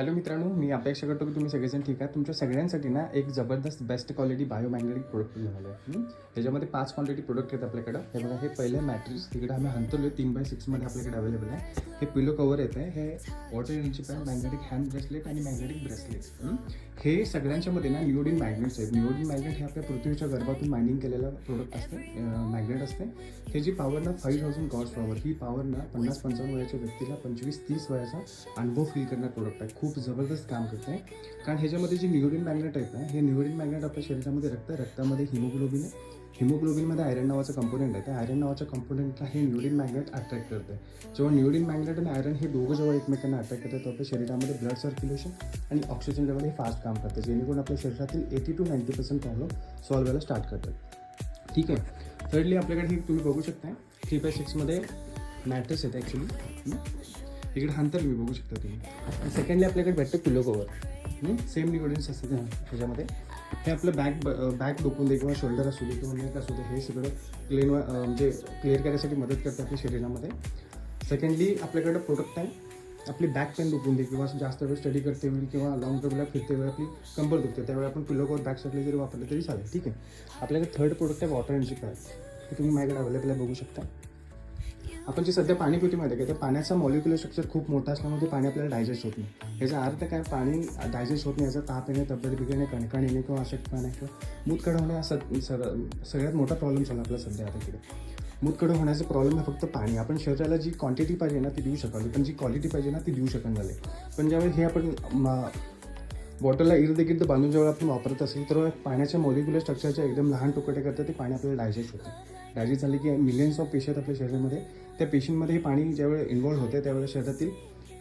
Hello मित्रांनो मी अपेक्षा करतो की तुम्ही सगळेजण ठीक आहे तुमच्या सगळ्यांसाठी ना एक जबरदस्त बेस्ट क्वालिटी बायोमॅग्नेटिक प्रोडक्ट मिळालं आहे त्याच्यामध्ये पाच क्वांटिटी प्रोडक्ट आहेत आपल्याकडं. हे बघा हे पहिले मॅट्रिक्स तिकडे आम्ही हंतरलो तीन बाय सिक्समध्ये आपल्याकडे अवेलेबल आहे. हे पिलो कवर येतं आहे हे water energy pad magnetic hand bracelet आणि मॅग्नेटिक ब्रेसलेट हे? सगळ्यांच्यामध्ये ना निओडिन मॅग्नेट्स आहेत. निओडिन मॅग्नेट हे आपल्या पृथ्वीच्या गर्भातून मायनिंग केलेलं प्रोडक्ट असते मॅग्नेट असते. हे जी पॉवर ना फाईव्ह थाउजंड कॉस्ट पॉवर ही पॉवर ना पन्नास पंचावन्न वयाच्या व्यक्तीला पंचवीस तीस वयाचा अनुभव फील करणार प्रोडक्ट आहे. खूप खूप जबरदस्त काम करते कारण ह्याच्यामध्ये जे निओडिन मॅग्नेट आहेत ना हे निओडिन मॅग्नेट आपल्या शरीरामध्ये रक्त रक्तामध्ये हिमोग्लोबिन आहे. हिमोग्लोबिनमध्ये आयरन नावाचं कंपोनेंट आहे. त्या आयरन नावाच्या कंपोनेंटला हे निओडिन मॅग्नेट अट्रॅक्ट करते जेव्हा निओडिन मॅग्नेट आणि आयरन हे दोघं जेव्हा एकमेकांना अट्रॅक्ट करतात तेव्हा आपल्या शरीरामध्ये ब्लड सर्क्युलेशन आणि ऑक्सिजन लेवल हे फास्ट काम करते. जेणेकरून आपल्या शरीरातील eighty two ninety percent problem solve व्हायला स्टार्ट करतात. ठीक आहे. थर्डली आपल्याकडे हे तुम्ही बघू शकता थ्री बाय सिक्समध्ये मॅट्रेस आहेत ॲक्च्युली इकडे हंतर मी बघू शकता तुम्ही. सेकंडली आपल्याकडे भेटतं पिलो कवर सेम निगोडियन्स असते त्याच्यामध्ये. हे आपलं बॅक बॅक डोकून दे किंवा शोल्डर असू दे किंवा नेक असू दे हे सगळं क्लीन म्हणजे क्लिअर करण्यासाठी मदत करतं आपल्या शरीरामध्ये. सेकंडली आपल्याकडं प्रोडक्ट आहे. आपली बॅक पेन दुखून दे किंवा जास्त वेळ स्टडी करते वेळी किंवा लॉंग ट्रिपला फिरते वेळी आपली कंबर दुखते त्यावेळी आपण पिलो कवर बॅक सगळे जरी वापरलं तरी चालेल. ठीक आहे? आपल्याकडे थर्ड प्रोडक्ट आहे वॉटर एनर्जी पॅड हे तुम्ही माझ्याकडे अवेलेबल आहे बघू शकता. आपण जे सध्या पाणी पितो माहिती आहे त्या पाण्याचा मॉलिक्युलर स्ट्रक्चर खूप मोठा असल्यामुळे ते पाणी आपल्याला डायजेस्ट होत नाही. याचा अर्थ काय? पाणी डायजेस्ट होत नाही याचा ताप येणे तब्येत बिघडणे कणकण येणे किंवा अशक्तपणा किंवा मूतकडं होणे हा सर सगळ्यात मोठा प्रॉब्लेम झाला आपला सध्या आता इकडे. मूतकडं होण्याचा प्रॉब्लेम आहे फक्त पाणी. आपण शरीराला जी क्वांटिटी पाहिजे ना ती देऊ शकाल पण जी क्वालिटी पाहिजे ना ती देऊ शकत झाले पण ज्यावेळी हे आपण बॉटलला इर्द गिर्द बांधून जेव्हा आपण वापरत असेल तर पाण्याच्या मॉलिक्युलर स्ट्रक्चरच्या एकदम लहान तुकडे करतात ते पाणी आपल्याला डायजेस्ट होतं. डायजेस्ट झाले की मिलियन्स ऑफ पेशंट आपल्या शरीरामध्ये त्या पेशींमध्ये हे पाणी ज्यावेळेला इन्व्हॉल्व्ह होते त्यावेळेला शरीरातील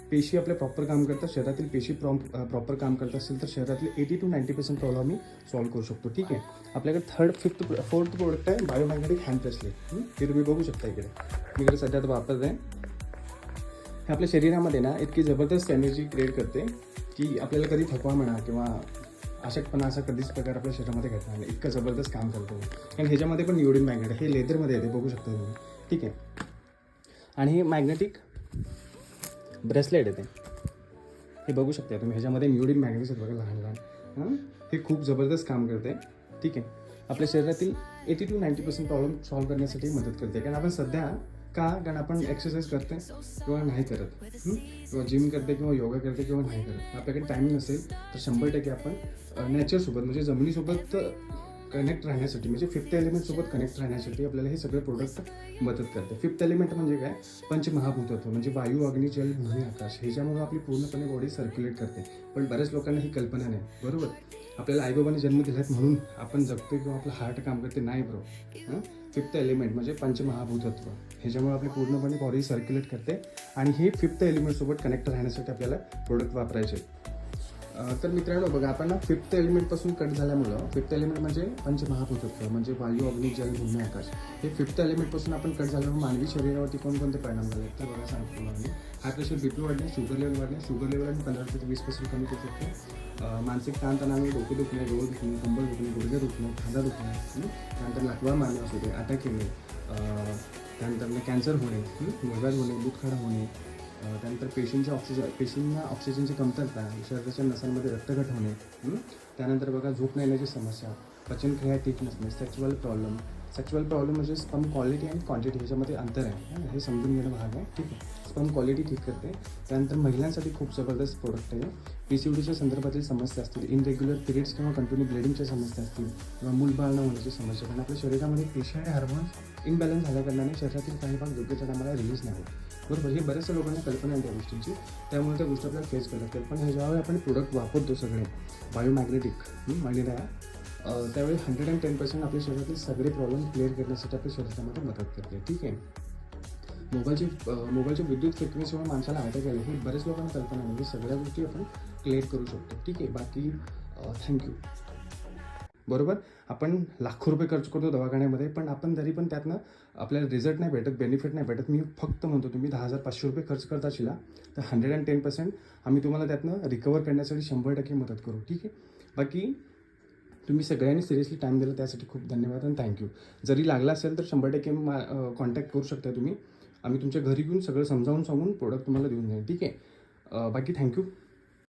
पेशी आपले प्रॉपर काम करतात. शरीरातील पेशी प्रॉम प्रॉपर काम करत असेल तर शरीरातले eighty two ninety percent problem आम्ही सॉल्व्ह करू शकतो. ठीक आहे? आपल्याकडे थर्ड फिफ्थ फोर्थ प्रोडक्ट आहे बायोमॅग्नेटिक हँड ब्रेसलेट ते तुम्ही बघू शकता इकडे. मी इकडे सध्या वापरत आहे हे आपल्या शरीरामध्ये ना इतकी जबरदस्त एनर्जी क्रिएट करते की आपल्याला कधी थकवा म्हणा किंवा अशक्तपणा असा कधीच प्रकार आपल्या शरीरामध्ये घडणार नाही. इतकं जबरदस्त काम करतो. आणि ह्याच्यामध्ये पण युरिन मॅग्नेट हे लेदरमध्ये येते बघू शकता तुम्ही. ठीक आहे? आणि हे मॅग्नेटिक ब्रेसलेट येते हे बघू शकता तुम्ही ह्याच्यामध्ये निवडीन मॅग्नेट्स आहेत बघा लहान लहान. हे? खूप जबरदस्त काम करते ठीक आहे. आपल्या शरीरातील eighty two ninety percent problem solve करण्यासाठी मदत करते कारण आपण सध्या का कारण आपण एक्सरसाइज करते किंवा नाही करत. किंवा जिम करते किंवा योगा करते किंवा नाही करत. आपल्याकडे टाईम नसेल तर शंभर टक्के आपण नॅचरसोबत म्हणजे जमिनीसोबत कनेक्ट राहण्यासाठी म्हणजे फिफ्थ एलिमेंटसोबत कनेक्ट राहण्यासाठी आपल्याला हे सगळे प्रोडक्ट मदत करते. फिफ्थ एलिमेंट म्हणजे काय? पंचमहाभूतत्व म्हणजे वायू अग्नी जल भूमी आकाश. ह्याच्यामुळे आपली पूर्णपणे बॉडी सर्क्युलेट करते. पण बऱ्याच लोकांना ही कल्पना नाही. बरोबर? आपल्याला आईबाबाने जन्म दिलात म्हणून आपण जगतो किंवा आपलं हार्ट काम करते. नाही ब्रो हां? फिफ्थ एलिमेंट म्हणजे पंचमहाभूतत्व. ह्याच्यामुळे आपली पूर्णपणे बॉडी सर्क्युलेट करते. आणि हे फिफ्थ एलिमेंटसोबत कनेक्ट राहण्यासाठी आपल्याला प्रोडक्ट वापरायचे तर मित्रांनो बघा आपण ना फिफ्थ एलिमेंटपासून कट झाल्यामुळं फिफ्थ एलिमेंट म्हणजे पंचमहाभूतत्व म्हणजे वायू अग्नी जल भूमी आकाश. हे फिफ्थ एलिमेंटपासून आपण कट झाल्यामुळे मानवी शरीरावरती कोणकोणते परिणाम झाले तर बघा सांगतो मी. हाय प्रेशर बीपी वाढणे शुगर लेवल वाढणे शुगर लेवल आणि पंधरा ते वीस पर्सेंट कमी करू शकतो मानसिक ताणतणावामुळे डोके दुखणे डोळे दुखणे कंबर दुखणे गुडघे दुखणे खांदा दुखणे त्यानंतर लाकवा मारणे असू दे अटॅक येणे त्यानंतर कॅन्सर होणे मुळव्याध होणे दूधखडा होणे त्यानंतर पेशींच्या ऑक्सिजन पेशींना ऑक्सिजनची कमतरता शरीराच्या नसांमध्ये रक्तघट होणे त्यानंतर बघा झोप न येण्याची समस्या पचनक्रिया ठीक नसणे सेक्च्युअल प्रॉब्लेम सेक्च्युअल प्रॉब्लेम म्हणजे स्पम क्वालिटी आणि क्वांटिटी ह्याच्यामध्ये अंतर आहे हे? समजून घेणं भाग आहे ठीक आहे? स्पम क्वालिटी ठीक करते. त्यानंतर महिलांसाठी खूप जबरदस्त प्रोडक्ट आहे. पी सी डीच्या संदर्भातील समस्या असतील इनरेग्युलर पिरियड्स किंवा कंटिन्यू ब्लिडिंगच्या समस्या असतील किंवा मूलबाळ न होण्याची समस्या कारण आपल्या शरीरामध्ये पेशी आणि हार्मोन्स इनबॅलन्स झाल्याकारणाने शरीरातील काही भाग योग्य त्या रिलीज नाही. होत बरोबर हे म्हणजे बऱ्याचशा लोकांना कल्पना आहे त्या गोष्टींची. त्यामुळे त्या गोष्टी आपल्याला फेस करतात पण हे ज्यावेळी आपण प्रोडक्ट वापरतो सगळे. बायोमॅग्नेटिक मॅग्नेट त्यावेळी हंड्रेड अँड टेन पर्सेंट आपल्या शरीरातील सगळे प्रॉब्लेम क्लिअर करण्यासाठी आपल्या शरीरामध्ये मदत करते. ठीक आहे? मोबाईलची मोबाईलची विद्युत फ्रिक्वेन्सीमुळे माणसाला अटॅक आले. हे बऱ्याच लोकांना कल्पना म्हणजे सगळ्या गोष्टी आपण क्लिअर करू शकतो. ठीक आहे? बाकी थँक्यू बरोबर? आपण लाखो रुपये खर्च करतो दवाखान्यामध्ये पण आपण तरी पण त्यातनं आपल्याला रिझल्ट नाही भेटत बेनिफिट नाही भेटत मी फक्त म्हणतो तुम्ही दहा हजार पाचशे रुपये खर्च करता शिला तर हंड्रेड अँड टेन पर्सेंट आम्ही तुम्हाला त्यातनं रिकवर करण्यासाठी शंभर टक्के मदत करू ठीक आहे? बाकी तुम्ही सगळ्यांनी सिरियसली टाईम दिला त्यासाठी खूप धन्यवाद आणि थँक्यू जरी लागला असेल तर शंभर टक्के मा कॉन्टॅक्ट करू शकता तुम्ही. आम्ही तुमच्या घरी घेऊन सगळं समजावून सांगून प्रोडक्ट तुम्हाला देऊन जाईल ठीक आहे? बाकी थँक्यू